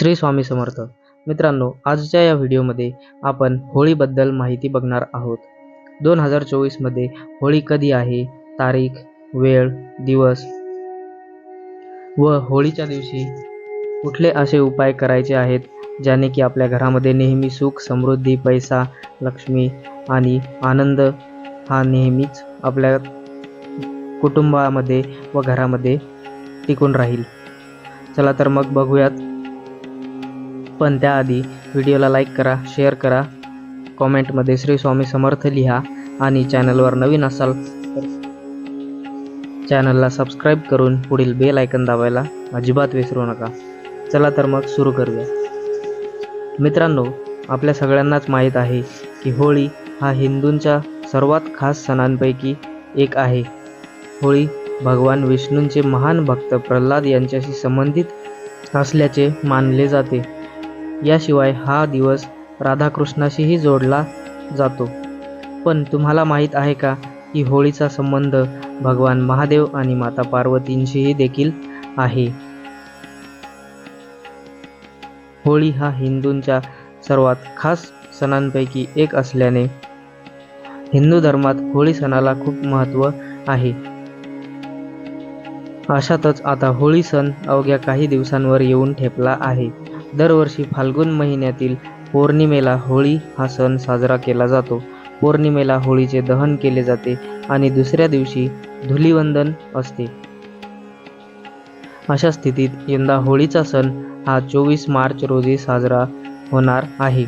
श्री स्वामी समर्थ. मित्रांनो आजच्या या व्हिडिओमध्ये आपण होळीबद्दल माहिती बघणार आहोत. दोन हजार चोवीसमध्ये होळी कधी आहे तारीख वेळ दिवस व होळीच्या दिवशी कुठले असे उपाय करायचे आहेत ज्याने की आपल्या घरामध्ये नेहमी सुख समृद्धी पैसा लक्ष्मी आणि आनंद हा नेहमीच आपल्या कुटुंबामध्ये व घरामध्ये टिकून राहील. चला तर मग बघूयात पण त्याआधी व्हिडिओला लाईक करा शेअर करा. कॉमेंटमध्ये श्री स्वामी समर्थ लिहा आणि चॅनलवर नवीन असाल तर चॅनलला सबस्क्राईब करून पुढील बेल आयकन दाबायला अजिबात विसरू नका. चला तर मग सुरू करूया. मित्रांनो आपल्या सगळ्यांनाच माहीत आहे की होळी हा हिंदूंच्या सर्वात खास सणांपैकी एक आहे. होळी भगवान विष्णूंचे महान भक्त प्रल्हाद यांच्याशी संबंधित असल्याचे मानले जाते. याशिवाय हा दिवस राधाकृष्णाशीही जोडला जातो. पण तुम्हाला माहीत आहे का की होळीचा संबंध भगवान महादेव आणि माता पार्वतींशीही देखील आहे? होळी हा हिंदूंच्या सर्वात खास सणांपैकी एक असल्याने हिंदू धर्मात होळी सणाला खूप महत्त्व आहे. अशातच आता होळी सण अवघ्या काही दिवसांवर येऊन ठेपला आहे. दरवर्षी फाल्गुन महिन्यातील पौर्णिमेला होळी हा सण साजरा केला जातो. पौर्णिमेला होळीचे दहन केले जाते आणि दुसऱ्या दिवशी धुलिवंदन असते. अशा स्थितीत यंदा होळीचा सण हा चोवीस मार्च रोजी साजरा होणार आहे.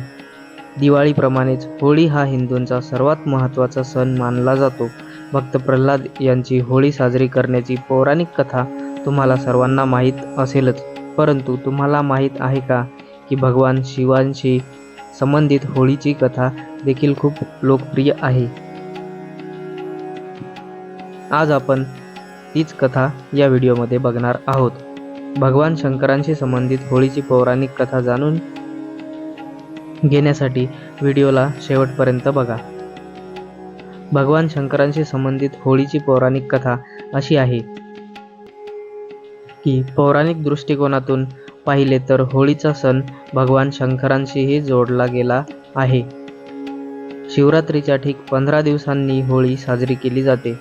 दिवाळीप्रमाणेच होळी हा हिंदूंचा सर्वात महत्त्वाचा सण मानला जातो. भक्त प्रल्हाद यांची होळी साजरी करण्याची पौराणिक कथा तुम्हाला सर्वांना माहीत असेलच. परंतु तुम्हाला माहीत आहे का की भगवान शिवांशी संबंधित होळीची कथा देखील खूप लोकप्रिय आहे? आज आपण तीच कथा या व्हिडिओमध्ये बघणार आहोत. भगवान शंकरांशी संबंधित होळीची पौराणिक कथा जाणून घेण्यासाठी व्हिडिओला शेवटपर्यंत बघा. भगवान शंकरांशी संबंधित होळीची पौराणिक कथा अशी आहे. की पौराणिक दृष्टिकोनातून पाहिले तर होळीचा सण भगवान शंकरांशीही जोडला गेला आहे. शिवरात्रीच्या ठीक पंधरा दिवसांनी होळी साजरी केली जाते.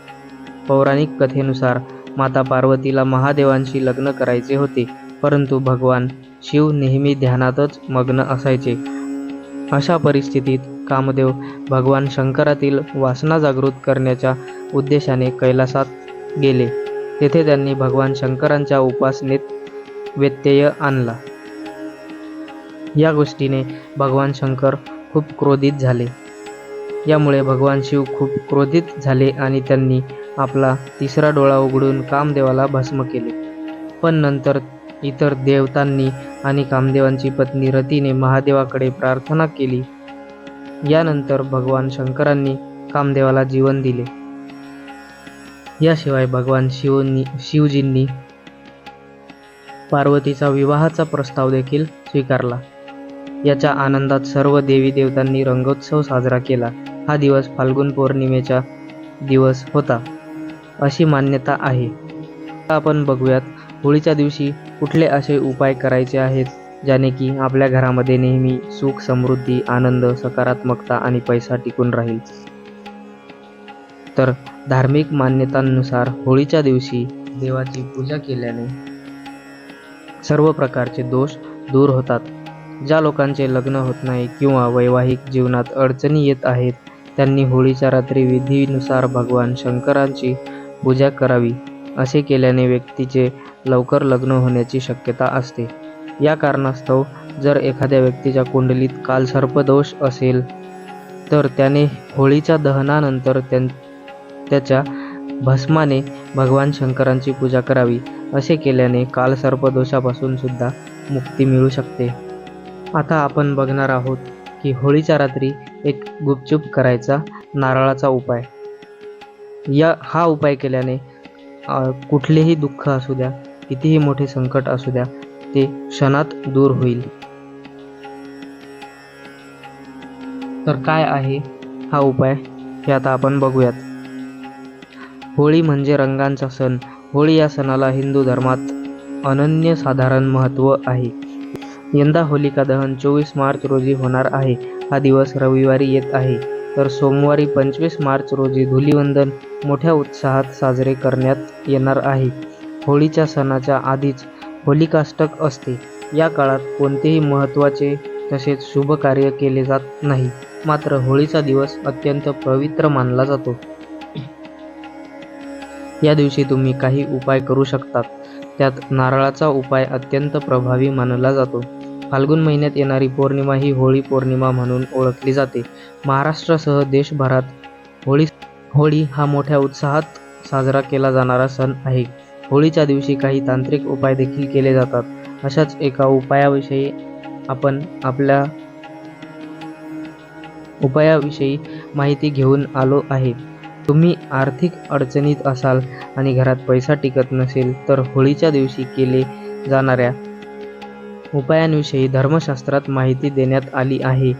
पौराणिक कथेनुसार माता पार्वतीला महादेवांशी लग्न करायचे होते परंतु भगवान शिव नेहमी ध्यानातच मग्न असायचे. अशा परिस्थितीत कामदेव भगवान शंकरातील वासना जागृत करण्याच्या उद्देशाने कैलासात गेले. तेथे त्यांनी भगवान शंकरांच्या उपासनेत व्यत्यय आणला. या गोष्टीने भगवान शंकर खूप क्रोधित झाले. यामुळे भगवान शिव खूप क्रोधित झाले आणि त्यांनी आपला तिसरा डोळा उघडून कामदेवाला भस्म केले. पण नंतर इतर देवतांनी आणि कामदेवांची पत्नी रतीने महादेवाकडे प्रार्थना केली. यानंतर भगवान शंकरांनी कामदेवाला जीवन दिले. याशिवाय भगवान शिवनी शिवजींनी पार्वतीचा विवाहाचा प्रस्ताव देखील स्वीकारला. याच्या आनंदात सर्व देवी देवतांनी रंगोत्सव साजरा केला. हा दिवस फाल्गुन पौर्णिमेचा दिवस होता अशी मान्यता आहे. आपण बघूयात होळीच्या दिवशी कुठले असे उपाय करायचे आहेत ज्याने की आपल्या घरामध्ये नेहमी सुख समृद्धी आनंद सकारात्मकता आणि पैसा टिकून राहील? तर धार्मिक मान्यतांनुसार होळीच्या दिवशी देवाची पूजा केल्याने सर्व प्रकारचे दोष दूर होतात. ज्या लोकांचे लग्न होत नाही किंवा वैवाहिक जीवनात अडचणी येत आहेत त्यांनी होळीच्या रात्री विधीनुसार भगवान शंकरांची पूजा करावी असे केल्याने व्यक्तीचे लवकर लग्न होण्याची शक्यता असते. या कारणास्तव जर एखाद्या व्यक्तीच्या कुंडलीत कालसर्पदोष असेल तर त्याने होळीच्या दहनानंतर त्यां त्याच्या भस्माने भगवान शंकरांची पूजा करावी असे केल्याने कालसर्पदोषापासून सुद्धा मुक्ती मिळू शकते. आता आपण बघणार आहोत की होळीच्या रात्री एक गुपचूप करायचा नारळाचा उपाय. या हा उपाय केल्याने कुठलेही दुःख असू द्या कितीही मोठे संकट असू द्या ते क्षणात दूर होईल. तर काय आहे हा उपाय? हे आता आपण बघूयात. होळी म्हणजे रंगांचा सण. होळी या सणाला हिंदू धर्मात अनन्यसाधारण महत्त्व आहे. यंदा होलिका दहन चोवीस मार्च रोजी होणार आहे. हा दिवस रविवारी येत आहे. तर सोमवारी पंचवीस मार्च रोजी धुलिवंदन मोठ्या उत्साहात साजरे करण्यात येणार आहे. होळीच्या सणाच्या आधीच होलिकाष्टक असते. या काळात कोणतेही महत्त्वाचे तसेच शुभ कार्य केले जात नाही. मात्र होळीचा दिवस अत्यंत पवित्र मानला जातो. या दिवशी तुम्ही काही उपाय करू शकतात. त्यात नारळाचा उपाय अत्यंत प्रभावी मानला जातो. फाल्गुन महिन्यात येणारी पौर्णिमा ही होळी पौर्णिमा म्हणून ओळखली जाते. महाराष्ट्रासह देशभरात होळी होळी हा मोठ्या उत्साहात साजरा केला जाणारा सण आहे. होळीच्या दिवशी काही तांत्रिक उपाय देखील केले जातात. अशाच एका उपायाविषयी आपण आपल्या उपायाविषयी माहिती घेऊन आलो आहे. तुम्ही आर्थिक अडचणीत असाल आणि घरात पैसा टिकत नसेल तर होळीच्या दिवशी केले जाणाऱ्या उपायांविषयी धर्मशास्त्रात माहिती देण्यात आली आहे.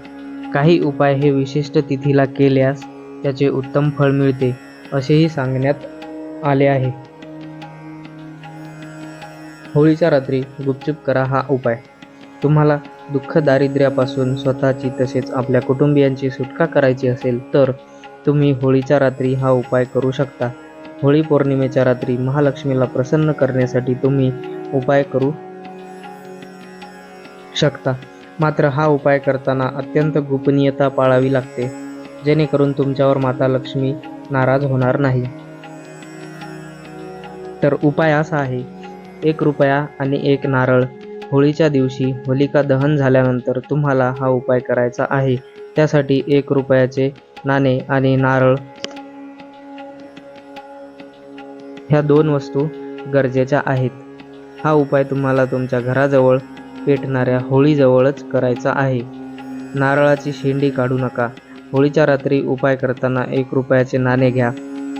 काही उपाय हे विशिष्ट तिथीला केल्यास त्याचे उत्तम फळ मिळते असेही सांगण्यात आले आहे. होळीच्या रात्री गुपचूप करा हा उपाय. तुम्हाला दुःख दारिद्र्यापासून स्वतःची तसेच आपल्या कुटुंबियांची सुटका करायची असेल तर तुम्ही होळीच्या रात्री हा उपाय करू शकता. होळी पौर्णिमेच्या रात्री महालक्ष्मीला प्रसन्न करण्यासाठी तुम्ही उपाय करू शकता. मात्र हा उपाय करताना अत्यंत गोपनीयता पाळावी लागते जेणेकरून तुमच्यावर माता लक्ष्मी नाराज होणार नाही. तर उपाय असा आहे एक रुपया आणि एक नारळ. होळीच्या दिवशी होलिका दहन झाल्यानंतर तुम्हाला हा उपाय करायचा आहे. त्यासाठी एक रुपयाचे नाणे आणि नारळ ह्या दोन वस्तू गरजेच्या आहेत. हा उपाय तुम्हाला तुमच्या घराजवळ पेटणाऱ्या होळीजवळच करायचा आहे. नारळाची शेंडी काढू नका. होळीच्या रात्री उपाय करताना एक रुपयाचे नाणे घ्या.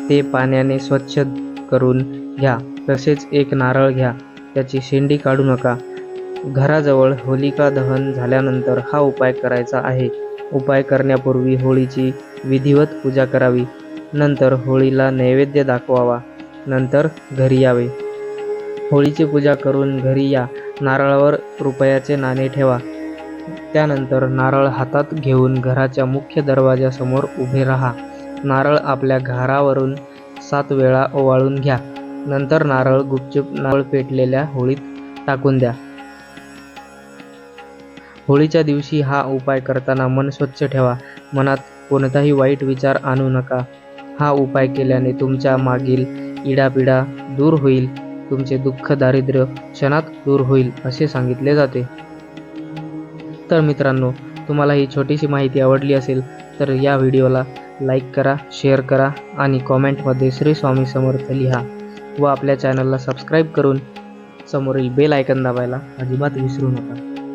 ते पाण्याने स्वच्छ करून घ्या. तसेच एक नारळ घ्या. त्याची शेंडी काढू नका. घराजवळ होलिका दहन झाल्यानंतर हा उपाय करायचा आहे. उपाय करण्यापूर्वी होळीची विधिवत पूजा करावी. नंतर होळीला नैवेद्य दाखवावा. नंतर घरी यावे. होळीची पूजा करून घरी या. नारळावर रुपयाचे नाणे ठेवा. त्यानंतर नारळ हातात घेऊन घराच्या मुख्य दरवाजासमोर उभे राहा. नारळ आपल्या घरावरून सात वेळा ओवाळून घ्या. नंतर नारळ गुपचूप नारळ पेटलेल्या होळीत टाकून द्या. होळीच्या दिवशी हा उपाय करताना मन स्वच्छ ठेवा. मनात कोणताही वाईट विचार आणू नका. हा उपाय केल्याने तुमच्या मागील इडापिडा दूर होईल. तुमचे दुःख दारिद्र्य क्षणात दूर होईल असे सांगितले जाते. तर मित्रांनो तुम्हाला ही छोटीशी माहिती आवडली असेल तर या व्हिडिओला लाईक करा शेअर करा आणि कॉमेंटमध्ये श्री स्वामी समर्थ लिहा व आपल्या चॅनलला सबस्क्राईब करून समोरील बेल आयकन दाबायला अजिबात विसरू नका.